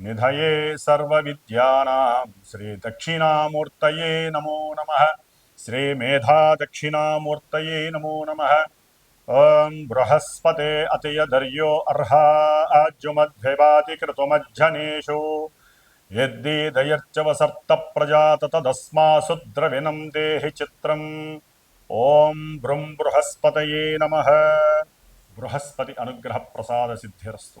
నిధయే సర్వలోకానాం భిషజే భవరోగిణాం నిధయే సర్వవిద్యానాం శ్రీదక్షిణామూర్తయే నమో నమః శ్రీమేధాదక్షిణామూర్తయే నమో నమ ఓం బృహస్పతే అతయధర్యో అర్హా ఆజ్యుమధ్వివాతి క్రతుమజ్జనేషు యద్దీదయర్చవసర్త ప్రజాత తదస్మాసు ద్రవిణం దేహి చిత్రం ఓం బృం బృహస్పతయే నమ బృహస్పతి అనుగ్రహ ప్రసాద సిద్ధిరస్తు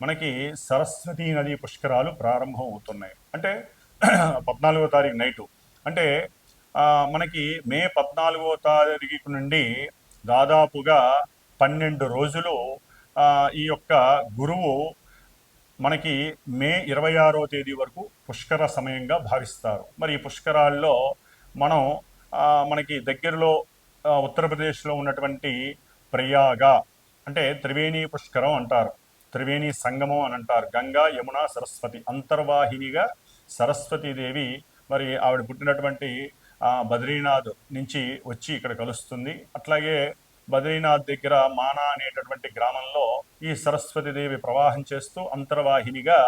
మనకి సరస్వతీ నది పుష్కరాలు ప్రారంభం అవుతున్నాయి అంటే పద్నాలుగో తారీఖు నైటు. అంటే మనకి మే పద్నాలుగో తారీఖు నుండి దాదాపుగా పన్నెండు రోజులు ఈ యొక్క గురువు మనకి మే ఇరవై ఆరో తేదీ వరకు పుష్కర సమయంగా భావిస్తారు. మరి ఈ పుష్కరాల్లో మనం మనకి దగ్గరలో ఉత్తరప్రదేశ్లో ఉన్నటువంటి ప్రయాగ అంటే త్రివేణి పుష్కరం అంటారు. త్రివేణి సంగమం అని అంటారు. గంగా యమున సరస్వతి అంతర్వాహినిగా సరస్వతీదేవి మరి ఆవిడ పుట్టినటువంటి బద్రీనాథ్ నుంచి వచ్చి ఇక్కడ కలుస్తుంది. అట్లాగే బద్రీనాథ్ దగ్గర మానా అనేటటువంటి గ్రామంలో ఈ సరస్వతీదేవి ప్రవాహం చేస్తూ అంతర్వాహినిగా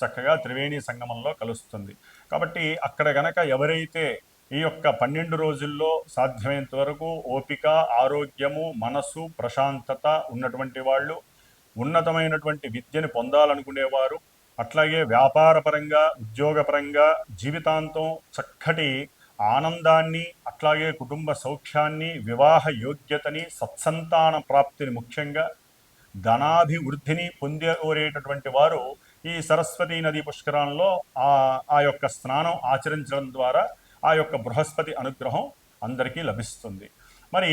చక్కగా త్రివేణి సంగమంలో కలుస్తుంది. కాబట్టి అక్కడ గనక ఎవరైతే ఈ యొక్క పన్నెండు రోజుల్లో సాధ్యమైనంత వరకు ఓపిక ఆరోగ్యము మనసు ప్రశాంతత ఉన్నటువంటి వాళ్ళు ఉన్నతమైనటువంటి విద్యను పొందాలనుకునేవారు. అట్లాగే వ్యాపారపరంగా ఉద్యోగపరంగా జీవితాంతం చక్కటి ఆనందాన్ని అట్లాగే కుటుంబ సౌఖ్యాన్ని వివాహ యోగ్యతని సత్సంతాన ప్రాప్తిని ముఖ్యంగా ధనాభివృద్ధిని పొందేటటువంటి వారు ఈ సరస్వతీ నదీ పుష్కరాలలో ఆ ఆ యొక్క స్నానం ఆచరించడం ద్వారా ఆ యొక్క బృహస్పతి అనుగ్రహం అందరికీ లభిస్తుంది. మరి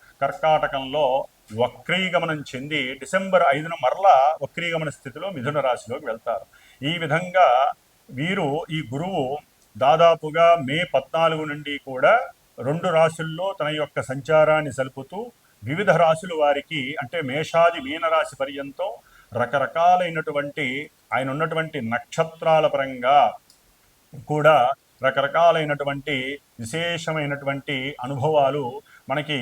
కర్కాటకంలో వక్రీగమనం చెంది డిసెంబర్ ఐదున మరలా వక్రీగమన స్థితిలో మిథున రాశిలోకి వెళ్తారు. ఈ విధంగా వీరు ఈ గురువు దాదాపుగా మే పద్నాలుగు నుండి కూడా రెండు రాశుల్లో తన యొక్క సంచారాన్ని సలుపుతూ వివిధ రాశుల వారికి అంటే మేషాది మీనరాశి పర్యంతం రకరకాలైనటువంటి ఆయన ఉన్నటువంటి నక్షత్రాల పరంగా కూడా రకరకాలైనటువంటి విశేషమైనటువంటి అనుభవాలు మనకి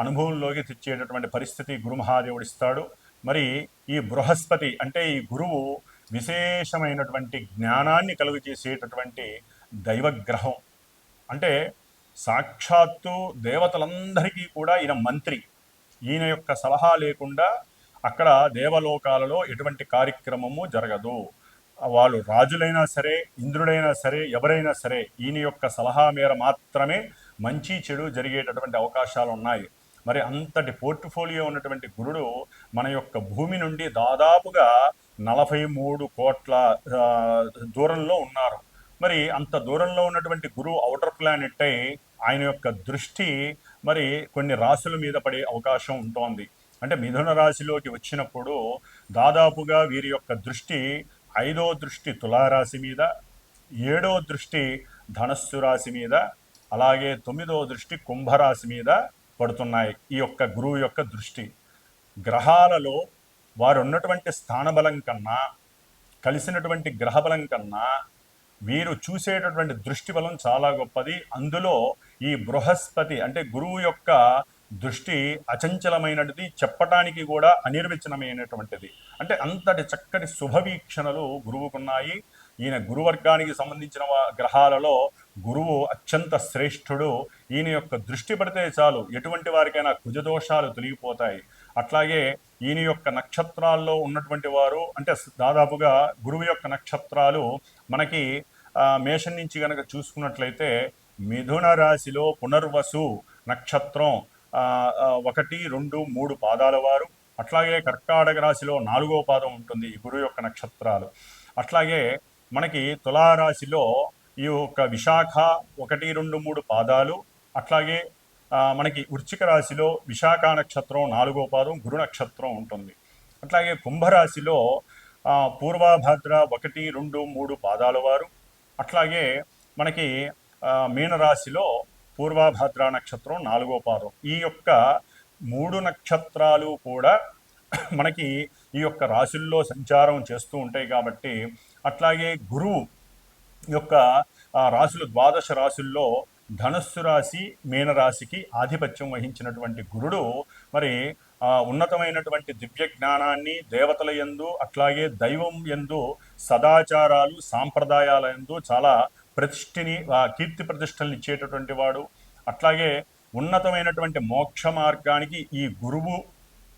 అనుభవంలోకి తెచ్చేటటువంటి పరిస్థితి గురుమహాదేవుడు ఇస్తాడు. మరి ఈ బృహస్పతి అంటే ఈ గురువు విశేషమైనటువంటి జ్ఞానాన్ని కలుగు చేసేటటువంటి దైవగ్రహం. అంటే సాక్షాత్తు దేవతలందరికీ కూడా ఈయన మంత్రి. ఈయన యొక్క సలహా లేకుండా అక్కడ దేవలోకాలలో ఎటువంటి కార్యక్రమము జరగదు. వాళ్ళు రాజులైనా సరే ఇంద్రుడైనా సరే ఎవరైనా సరే ఈయన యొక్క సలహా మేర మాత్రమే మంచి చెడు జరిగేటటువంటి అవకాశాలు ఉన్నాయి మరి అంతటి పోర్ట్ఫోలియో ఉన్నటువంటి గురుడు మన యొక్క భూమి నుండి దాదాపుగా నలభై మూడు కోట్ల దూరంలో ఉన్నారు. మరి అంత దూరంలో ఉన్నటువంటి గురువు అవుటర్ ప్లానెట్ అయి ఆయన యొక్క దృష్టి మరి కొన్ని రాశుల మీద పడే అవకాశం ఉంటోంది. అంటే మిథున రాశిలోకి వచ్చినప్పుడు దాదాపుగా వీరి యొక్క దృష్టి ఐదో దృష్టి తులారాశి మీద ఏడో దృష్టి ధనస్సు రాశి మీద అలాగే తొమ్మిదో దృష్టి కుంభరాశి మీద పడుతున్నాయి. ఈ యొక్క గురువు యొక్క దృష్టి. గ్రహాలలో వారు ఉన్నటువంటి స్థానబలం కన్నా కలిసినటువంటి గ్రహబలం కన్నా వీరు చూసేటటువంటి దృష్టి బలం చాలా గొప్పది. అందులో ఈ బృహస్పతి అంటే గురువు యొక్క దృష్టి అచంచలమైనది చెప్పటానికి కూడా అనిర్వచనమైనటువంటిది. అంటే అంతటి చక్కటి శుభవీక్షణలు గురువుకున్నాయి. ఈయన గురువర్గానికి సంబంధించిన గ్రహాలలో గురువు అత్యంత శ్రేష్ఠుడు. ఈయన యొక్క దృష్టి పడితే చాలు ఎటువంటి వారికైనా కుజదోషాలు తొలగిపోతాయి. అట్లాగే ఈయన యొక్క నక్షత్రాల్లో ఉన్నటువంటి వారు అంటే దాదాపుగా గురువు యొక్క నక్షత్రాలు మనకి మేషం నుంచి కనుక చూసుకున్నట్లయితే మిథున రాశిలో పునర్వసు నక్షత్రం ఒకటి రెండు మూడు పాదాల వారు. అట్లాగే కర్కాటక రాశిలో నాలుగో పాదం ఉంటుంది ఈ గురువు యొక్క నక్షత్రాలు. అట్లాగే మనకి తులారాశిలో ఈ యొక్క విశాఖ ఒకటి రెండు మూడు పాదాలు అట్లాగే మనకి వృశ్చిక రాశిలో విశాఖ నక్షత్రం నాలుగో పాదం గురు నక్షత్రం ఉంటుంది. అట్లాగే కుంభరాశిలో పూర్వభద్ర ఒకటి రెండు మూడు పాదాల వారు అట్లాగే మనకి మీనరాశిలో పూర్వభద్ర నక్షత్రం నాలుగో పాదం. ఈ యొక్క మూడు నక్షత్రాలు కూడా మనకి ఈ యొక్క రాశుల్లో సంచారం చేస్తూ ఉంటాయి కాబట్టి అట్లాగే గురువు యొక్క రాశులు ద్వాదశ రాశుల్లో ధనస్సు రాశి మీనరాశికి ఆధిపత్యం వహించినటువంటి గురుడు మరి ఉన్నతమైనటువంటి దివ్య జ్ఞానాన్ని దేవతల యందు అట్లాగే దైవం యందు సదాచారాలు సాంప్రదాయాల ఎందు చాలా ప్రతిష్ఠిని కీర్తి ప్రతిష్టలను ఇచ్చేటటువంటి వాడు. అట్లాగే ఉన్నతమైనటువంటి మోక్ష మార్గానికి ఈ గురువు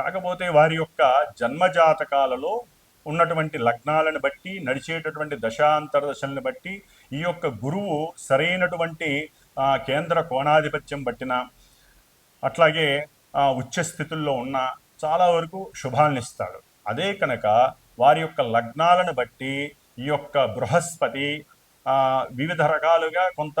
కాకపోతే వారి యొక్క జన్మజాతకాలలో ఉన్నటువంటి లగ్నాలను బట్టి నడిచేటటువంటి దశాంతర దశలను బట్టి ఈ యొక్క గురువు సరైనటువంటి కేంద్ర కోణాధిపత్యం బట్టిన అట్లాగే ఆ, ఉచ్చ స్థితుల్లో ఉన్న చాలా వరకు శుభాలనిస్తాడు అదే కనుక వారి యొక్క లగ్నాలను బట్టి ఈ యొక్క బృహస్పతి వివిధ రకాలుగా కొంత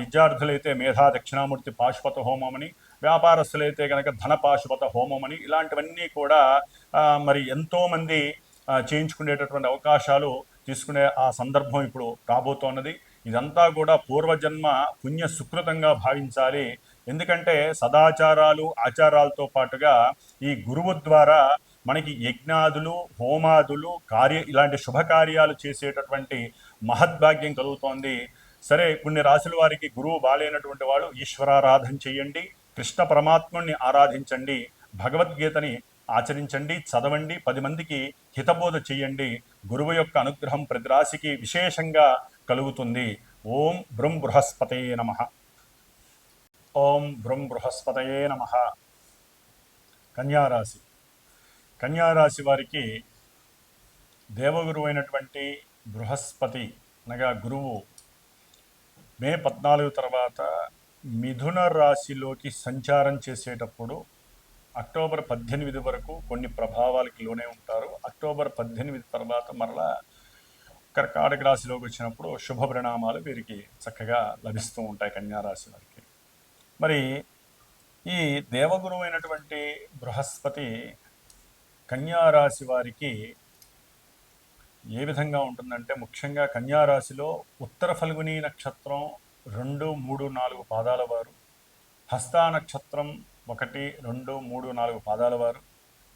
విద్యార్థులైతే మేధా దక్షిణామూర్తి పాశుపత హోమమని వ్యాపారస్తులైతే కనుక ధన పాశుపత హోమమని ఇలాంటివన్నీ కూడా మరి ఎంతోమంది చేయించుకునేటటువంటి అవకాశాలు తీసుకునే ఆ సందర్భం ఇప్పుడు రాబోతోన్నది. ఇదంతా కూడా పూర్వజన్మ పుణ్య సుకృతంగా భావించాలి. ఎందుకంటే సదాచారాలు ఆచారాలతో పాటుగా ఈ గురువు ద్వారా మనకి యజ్ఞాదులు హోమాదులు కార్య ఇలాంటి శుభకార్యాలు చేసేటటువంటి మహద్భాగ్యం కలుగుతోంది. సరే కొన్ని రాసుల వారికి గురువు బాలేనటువంటి వాడు ఈశ్వరారాధన చేయండి కృష్ణ పరమాత్ముణ్ణి ఆరాధించండి భగవద్గీతని ఆచరించండి చదవండి పది మందికి హితబోధ చేయండి గురువు యొక్క అనుగ్రహం ప్రతి రాశికి విశేషంగా కలుగుతుంది. ఓం బృం బృహస్పతయే నమ. ఓం బృం బృహస్పతయే నమ. కన్యారాశి కన్యారాశి వారికి దేవగురువు అయినటువంటి బృహస్పతి అనగా గురువు మే పద్నాలుగు తర్వాత మిథున రాశిలోకి సంచారం చేసేటప్పుడు అక్టోబర్ పద్దెనిమిది వరకు కొన్ని ప్రభావాలకి లోనే ఉంటారు. అక్టోబర్ పద్దెనిమిది తర్వాత మరలా కర్కాటక రాశిలోకి వచ్చినప్పుడు శుభ పరిణామాలు వీరికి చక్కగా లభిస్తూ ఉంటాయి కన్యారాశి వారికి. మరి ఈ దేవగురు అయినటువంటి బృహస్పతి కన్యా రాశి వారికి ఏ విధంగా ఉంటుందంటే ముఖ్యంగా కన్యారాశిలో ఉత్తర ఫల్గుని నక్షత్రం రెండు మూడు నాలుగు పాదాల వారు. హస్తా నక్షత్రం ఒకటి రెండు మూడు నాలుగు పాదాల వారు.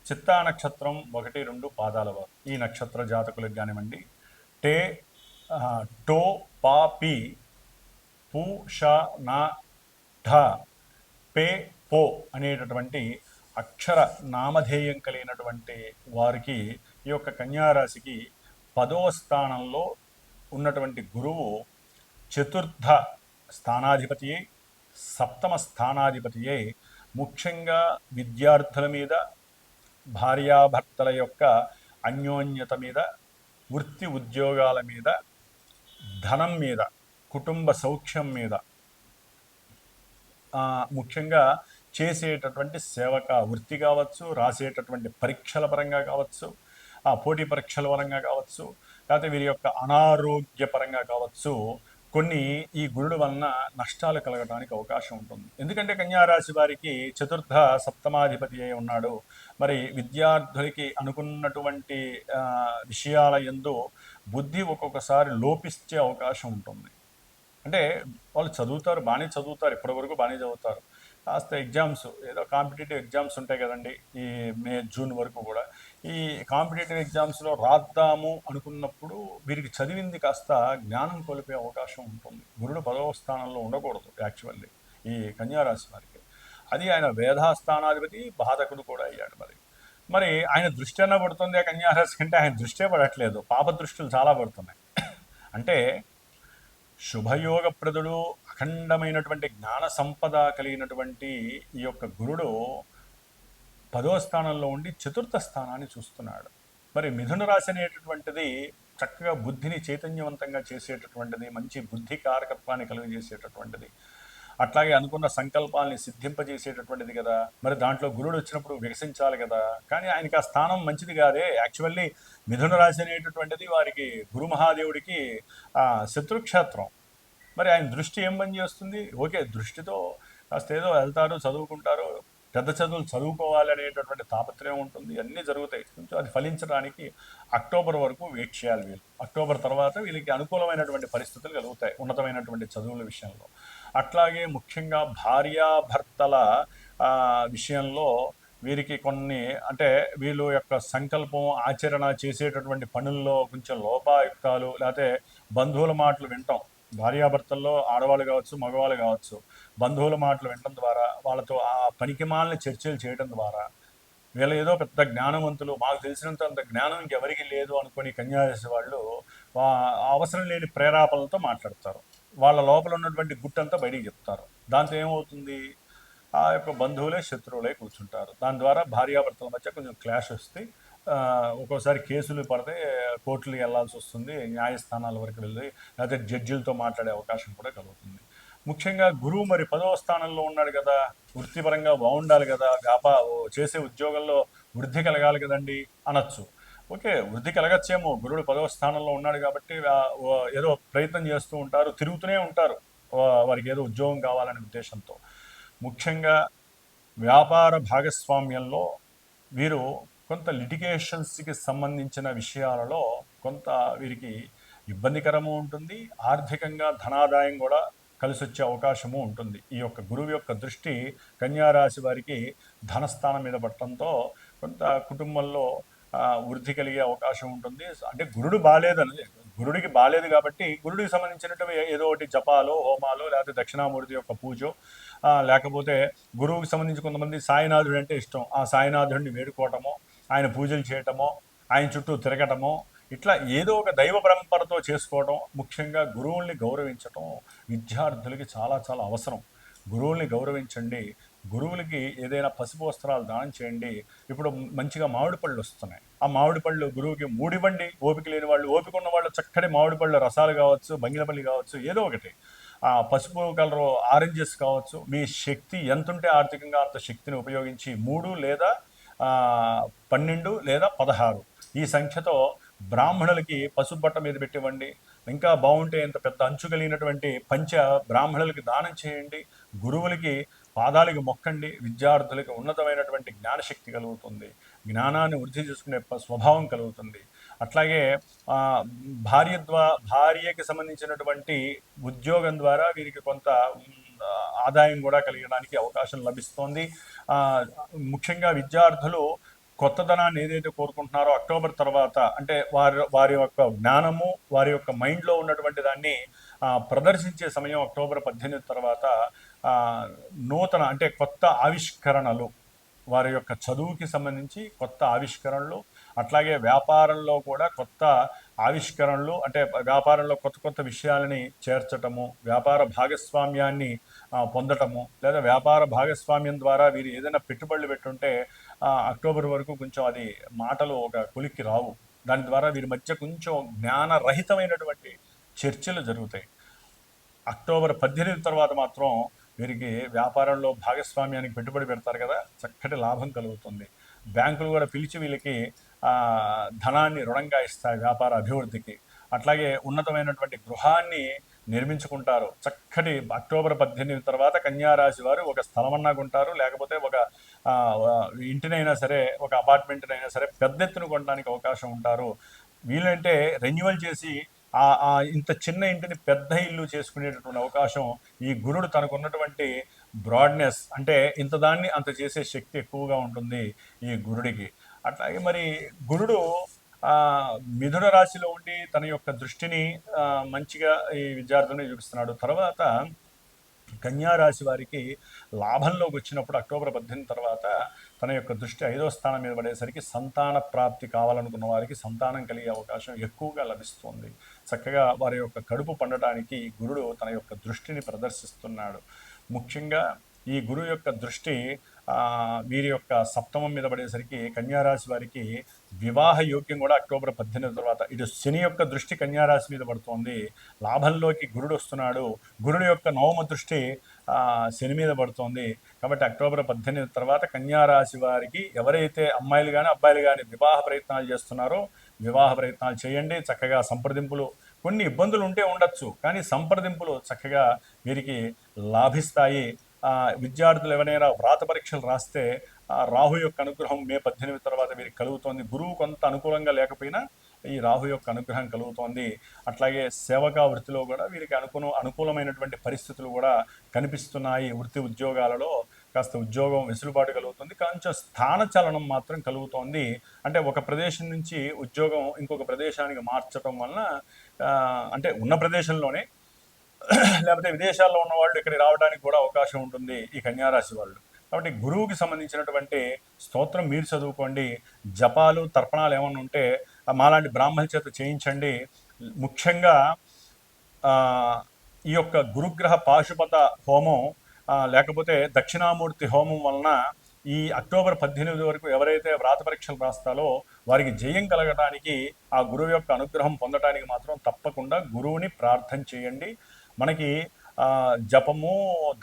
చిత్తా నక్షత్రం ఒకటి రెండు పాదాల వారు. ఈ నక్షత్ర జాతకులకు కానివ్వండి. టే టో పా పి పు ష నా ఢ పే పో అనేటటువంటి అక్షర నామధేయం కలిగినటువంటి వారికి ఈ యొక్క కన్యారాశికి పదవ స్థానంలో ఉన్నటువంటి గురువు చతుర్థ స్థానాధిపతియే సప్తమ స్థానాధిపతియే. ముఖ్యంగా విద్యార్థుల మీద భార్యాభర్తల యొక్క అన్యోన్యత మీద వృత్తి ఉద్యోగాల మీద ధనం మీద కుటుంబ సౌఖ్యం మీద ముఖ్యంగా చేసేటటువంటి సేవక వృత్తి కావచ్చు రాసేటటువంటి పరీక్షల పరంగా కావచ్చు ఆ పోటీ పరీక్షల పరంగా కావచ్చు లేకపోతే వీరి యొక్క అనారోగ్య పరంగా కావచ్చు కొన్ని ఈ గురుడు వలన నష్టాలు కలగడానికి అవకాశం ఉంటుంది. ఎందుకంటే కన్యారాశి వారికి చతుర్థ సప్తమాధిపతి అయి ఉన్నాడు. మరి విద్యార్థులకి అనుకున్నటువంటి విషయాల ఎందు బుద్ధి ఒక్కొక్కసారి లోపిస్తే అవకాశం ఉంటుంది. అంటే వాళ్ళు చదువుతారు బాగానే చదువుతారు ఇప్పటి వరకు బాగానే చదువుతారు. కాస్త ఎగ్జామ్స్ ఏదో కాంపిటేటివ్ ఎగ్జామ్స్ ఉంటాయి కదండి ఈ మే జూన్ వరకు కూడా. ఈ కాంపిటేటివ్ ఎగ్జామ్స్లో రాద్దాము అనుకున్నప్పుడు వీరికి చదివింది కాస్త జ్ఞానం కోల్పోయే అవకాశం ఉంటుంది. గురుడు పదవ స్థానంలో ఉండకూడదు యాక్చువల్లీ ఈ కన్యారాశి వారికి. అది ఆయన వేధాస్థానాధిపతి బాధకుడు కూడా అయ్యాడు మరి. మరి ఆయన దృష్టి అన్న పడుతుంది ఆ కన్యారాశి కంటే ఆయన దృష్టే పడట్లేదు. పాప దృష్టిలు చాలా పడుతున్నాయి. అంటే శుభయోగప్రదుడు అఖండమైనటువంటి జ్ఞాన సంపద కలిగినటువంటి ఈ యొక్క గురుడు పదో స్థానంలో ఉండి చతుర్థ స్థానాన్ని చూస్తున్నాడు. మరి మిథున రాశి అనేటటువంటిది చక్కగా బుద్ధిని చైతన్యవంతంగా చేసేటటువంటిది మంచి బుద్ధి కారకత్వాన్ని కలుగజేసేటటువంటిది. అట్లాగే అనుకున్న సంకల్పాలని సిద్ధింపజేసేటటువంటిది కదా. మరి దాంట్లో గురుడు వచ్చినప్పుడు వికసించాలి కదా. కానీ ఆయనకి ఆ స్థానం మంచిది కాదే. యాక్చువల్లీ మిథున రాశి అనేటటువంటిది వారికి గురు మహాదేవుడికి ఆ, శత్రుక్షేత్రం. మరి ఆయన దృష్టి ఏం పని చేస్తుంది ఓకే దృష్టితో కాస్త ఏదో వెళ్తారు చదువుకుంటారు పెద్ద చదువులు చదువుకోవాలి అనేటటువంటి తాపత్రయం ఉంటుంది. అన్నీ జరుగుతాయి. కొంచెం అది ఫలించడానికి అక్టోబర్ వరకు వెయిట్ చేయాలి వీళ్ళు. అక్టోబర్ తర్వాత వీళ్ళకి అనుకూలమైనటువంటి పరిస్థితులు కలుగుతాయి ఉన్నతమైనటువంటి చదువుల విషయంలో. అట్లాగే ముఖ్యంగా భార్యాభర్తల విషయంలో వీరికి కొన్ని అంటే వీళ్ళు యొక్క సంకల్పం ఆచరణ చేసేటటువంటి పనుల్లో కొంచెం లోపాయుక్తాలు లేకపోతే బంధువుల మాటలు వింటాం. భార్యాభర్తల్లో ఆడవాళ్ళు కావచ్చు మగవాళ్ళు కావచ్చు. బంధువుల మాటలు వినడం ద్వారా వాళ్ళతో ఆ పనికిమాలని చర్చలు చేయడం ద్వారా వీళ్ళు ఏదో పెద్ద జ్ఞానవంతులు మాకు తెలిసినంత అంత జ్ఞానం ఇంకెవరికి లేదు అనుకుని కన్యారాశి వాళ్ళు అవసరం లేని ప్రేరాపణలతో మాట్లాడతారు. వాళ్ళ లోపల ఉన్నటువంటి గుట్టంతా బయటికి చెప్తారు. దాంతో ఏమవుతుంది? ఆ యొక్క బంధువులే శత్రువులే కూర్చుంటారు. దాని ద్వారా భార్యాభర్తల మధ్య కొంచెం క్లాష్ వస్తే ఒక్కోసారి కేసులు పడితే కోర్టులు వెళ్ళాల్సి వస్తుంది న్యాయస్థానాల వరకు వెళ్ళి లేకపోతే జడ్జిలతో మాట్లాడే అవకాశం కూడా కలుగుతుంది. ముఖ్యంగా గురువు మరి పదవ స్థానంలో ఉన్నాడు కదా వృత్తిపరంగా బాగుండాలి కదా వ్యాపా చేసే ఉద్యోగంలో వృద్ధి కలగాలి కదండి అనొచ్చు. ఓకే వృద్ధి కలగచ్చేమో గురుడు పదవ స్థానంలో ఉన్నాడు కాబట్టి ఏదో ప్రయత్నం చేస్తూ ఉంటారు తిరుగుతూనే ఉంటారు వారికి ఏదో ఉద్యోగం కావాలనే ఉద్దేశంతో. ముఖ్యంగా వ్యాపార భాగస్వామ్యంలో వీరు కొంత లిటిగేషన్స్కి సంబంధించిన విషయాలలో కొంత వీరికి ఇబ్బందికరము ఉంటుంది ఆర్థికంగా ధనాదాయం కూడా కలిసి వచ్చే అవకాశము ఉంటుంది. ఈ యొక్క గురువు యొక్క దృష్టి కన్యారాశి వారికి ధనస్థానం మీద పట్టడంతో కొంత కుటుంబంలో వృద్ధి కలిగే అవకాశం ఉంటుంది. అంటే గురుడు బాగాలేదని గురుడికి బాలేదు కాబట్టి గురుడికి సంబంధించినటువంటి ఏదో ఒకటి జపాలో హోమాలో లేకపోతే దక్షిణామూర్తి యొక్క పూజ లేకపోతే గురువుకి సంబంధించి కొంతమంది సాయినాథుడు అంటే ఇష్టం. ఆ సాయినాథుడిని వేడుకోవటమో ఆయన పూజలు చేయటమో ఆయన చుట్టూ తిరగటమో ఇట్లా ఏదో ఒక దైవ పరంపరతో చేసుకోవడం ముఖ్యంగా గురువుల్ని గౌరవించటం విద్యార్థులకి చాలా చాలా అవసరం. గురువుల్ని గౌరవించండి. గురువులకి ఏదైనా పసుపు వస్త్రాలు దానం చేయండి. ఇప్పుడు మంచిగా మామిడి పళ్ళు వస్తున్నాయి. ఆ మామిడి పళ్ళు గురువుకి మూడివ్వండి. ఓపిక లేని వాళ్ళు ఓపిక ఉన్న వాళ్ళు చక్కటి మామిడి పళ్ళు రసాలు కావచ్చు బంగిలపల్లి కావచ్చు ఏదో ఒకటి. ఆ పసుపు కలరు ఆరెంజెస్ కావచ్చు. మీ శక్తి ఎంత ఉంటే ఆర్థికంగా అంత శక్తిని ఉపయోగించి మూడు లేదా పన్నెండు లేదా పదహారు. ఈ సంఖ్యతో బ్రాహ్మణులకి పసుపు బట్ట మీద పెట్టివ్వండి. ఇంకా బాగుంటే ఇంత పెద్ద అంచు కలిగినటువంటి పంచ బ్రాహ్మణులకి దానం చేయండి. గురువులకి పాదాలకి మొక్కండి. విద్యార్థులకి ఉన్నతమైనటువంటి జ్ఞానశక్తి కలుగుతుంది. జ్ఞానాన్ని వృద్ధి చేసుకునే స్వభావం కలుగుతుంది. అట్లాగే భార్య ద్వా భార్యకి సంబంధించినటువంటి ఉద్యోగం ద్వారా వీరికి కొంత ఆదాయం కూడా కలిగడానికి అవకాశం లభిస్తోంది. ముఖ్యంగా విద్యార్థులు కొత్తదనాన్ని ఏదైతే కోరుకుంటున్నారో అక్టోబర్ తర్వాత అంటే వారి వారి యొక్క జ్ఞానము వారి యొక్క మైండ్లో ఉన్నటువంటి దాన్ని ప్రదర్శించే సమయం అక్టోబర్ పద్దెనిమిది తర్వాత నూతన అంటే కొత్త ఆవిష్కరణలు వారి యొక్క చదువుకి సంబంధించి కొత్త ఆవిష్కరణలు అట్లాగే వ్యాపారంలో కూడా కొత్త ఆవిష్కరణలు అంటే వ్యాపారంలో కొత్త కొత్త విషయాలని చేర్చటము వ్యాపార భాగస్వామ్యాన్ని పొందటము లేదా వ్యాపార భాగస్వామ్యం ద్వారా వీరు ఏదైనా పెట్టుబడులు పెట్టుంటే అక్టోబర్ వరకు కొంచెం అది మాటలు ఒక కొలిక్కి రావు. దాని ద్వారా వీరి మధ్య కొంచెం జ్ఞానరహితమైనటువంటి చర్చలు జరుగుతాయి. అక్టోబర్ పద్దెనిమిది తర్వాత మాత్రం వీరికి వ్యాపారంలో భాగస్వామ్యానికి పెట్టుబడి పెడతారు కదా చక్కటి లాభం కలుగుతుంది. బ్యాంకులు కూడా పిలిచి వీళ్ళకి ధనాన్ని రుణంగా ఇస్తాయి వ్యాపార అభివృద్ధికి. అట్లాగే ఉన్నతమైనటువంటి గృహాన్ని నిర్మించుకుంటారు. చక్కటి అక్టోబర్ పద్దెనిమిది తర్వాత కన్యారాశి వారు ఒక స్థలమన్నా కొంటారు లేకపోతే ఒక ఇంటినైనా సరే ఒక అపార్ట్మెంట్నైనా సరే పెద్ద ఎత్తున కొనడానికి అవకాశం ఉంటారు. వీలంటే రెన్యువల్ చేసి ఆ ఇంత చిన్న ఇంటిని పెద్ద ఇల్లు చేసుకునేటటువంటి అవకాశం ఈ గురుడు తనకున్నటువంటి బ్రాడ్నెస్ అంటే ఇంత దాన్ని అంత చేసే శక్తి ఎక్కువగా ఉంటుంది ఈ గురుడికి. అట్లాగే మరి గురుడు మిథున రాశిలో ఉండి తన యొక్క దృష్టిని మంచిగా ఈ విద్యార్థులను చూపిస్తున్నాడు. తర్వాత కన్యారాశి వారికి లాభంలోకి వచ్చినప్పుడు అక్టోబర్ పద్దెనిమిది తర్వాత తన యొక్క దృష్టి ఐదో స్థానం మీద పడేసరికి సంతాన ప్రాప్తి కావాలనుకున్న వారికి సంతానం కలిగే అవకాశం ఎక్కువగా లభిస్తుంది. చక్కగా వారి యొక్క కడుపు పండటానికి గురుడు తన యొక్క దృష్టిని ప్రదర్శిస్తున్నాడు. ముఖ్యంగా ఈ గురువు యొక్క దృష్టి వీరి యొక్క సప్తమం మీద పడేసరికి కన్యారాశి వారికి వివాహ యోగ్యం కూడా అక్టోబర్ పద్దెనిమిది తర్వాత. ఇటు శని యొక్క దృష్టి కన్యారాశి మీద పడుతోంది. లాభంలోకి గురుడు వస్తున్నాడు. గురుడు యొక్క నవమ దృష్టి శని మీద పడుతోంది. కాబట్టి అక్టోబర్ పద్దెనిమిది తర్వాత కన్యారాశి వారికి ఎవరైతే అమ్మాయిలు కానీ అబ్బాయిలు కానీ వివాహ ప్రయత్నాలు చేస్తున్నారో వివాహ ప్రయత్నాలు చేయండి. చక్కగా సంప్రదింపులు కొన్ని ఇబ్బందులు ఉంటే ఉండొచ్చు. కానీ సంప్రదింపులు చక్కగా వీరికి లాభిస్తాయి. విద్యార్థులు ఎవరైనా వ్రాత పరీక్షలు రాస్తే రాహు యొక్క అనుగ్రహం మే పద్దెనిమిది తర్వాత వీరికి కలుగుతోంది. గురువు కొంత అనుకూలంగా లేకపోయినా ఈ రాహు యొక్క అనుగ్రహం కలుగుతోంది. అట్లాగే సేవకా వృత్తిలో కూడా వీరికి అనుకూల అనుకూలమైనటువంటి పరిస్థితులు కూడా కనిపిస్తున్నాయి. వృత్తి ఉద్యోగాలలో కాస్త ఉద్యోగం వెసులుబాటు కలుగుతుంది. కొంచెం స్థాన చలనం మాత్రం కలుగుతోంది. అంటే ఒక ప్రదేశం నుంచి ఉద్యోగం ఇంకొక ప్రదేశానికి మార్చడం వలన అంటే ఉన్న ప్రదేశంలోనే లేకపోతే విదేశాల్లో ఉన్న వాళ్ళు ఇక్కడికి రావడానికి కూడా అవకాశం ఉంటుంది ఈ కన్యారాశి వాళ్ళు. కాబట్టి గురువుకి సంబంధించినటువంటి స్తోత్రం మీరు చదువుకోండి. జపాలు తర్పణాలు ఏమన్నా ఉంటే మాలాంటి బ్రాహ్మణ చేత చేయించండి. ముఖ్యంగా ఈ యొక్క గురుగ్రహ పాశుపత హోమం లేకపోతే దక్షిణామూర్తి హోమం వలన ఈ అక్టోబర్ పద్దెనిమిది వరకు ఎవరైతే వ్రాత పరీక్షలు రాస్తారో వారికి జయం కలగడానికి ఆ గురువు యొక్క అనుగ్రహం పొందడానికి మాత్రం తప్పకుండా గురువుని ప్రార్థన చేయండి. మనకి జపము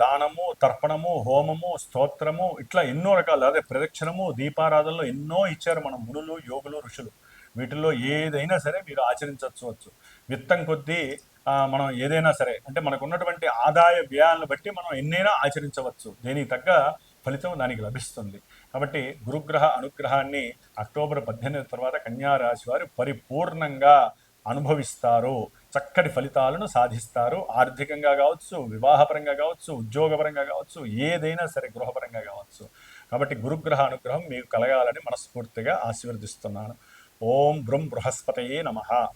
దానము తర్పణము హోమము స్తోత్రము ఇట్లా ఎన్నో రకాలు. అదే ప్రదక్షిణము దీపారాధనలో ఎన్నో ఇచ్చారు మన మునులు యోగులు ఋషులు. వీటిల్లో ఏదైనా సరే మీరు ఆచరించవచ్చు విత్తం కొద్దీ మనం ఏదైనా సరే అంటే మనకు ఉన్నటువంటి ఆదాయ వ్యయాలను బట్టి మనం ఎన్నైనా ఆచరించవచ్చు. దేనికి తగ్గ ఫలితం దానికి లభిస్తుంది. కాబట్టి గురుగ్రహ అనుగ్రహాన్ని అక్టోబర్ పద్దెనిమిది తర్వాత కన్యారాశి వారు పరిపూర్ణంగా అనుభవిస్తారు. చక్కటి ఫలితాలను సాధిస్తారు. ఆర్థికంగా కావచ్చు వివాహపరంగా కావచ్చు ఉద్యోగపరంగా కావచ్చు ఏదైనా సరే గృహపరంగా కావచ్చు. కాబట్టి గురుగ్రహ అనుగ్రహం మీకు కలగాలని మనస్ఫూర్తిగా ఆశీర్వదిస్తున్నాను. ఓం బృం బృహస్పతయే నమః.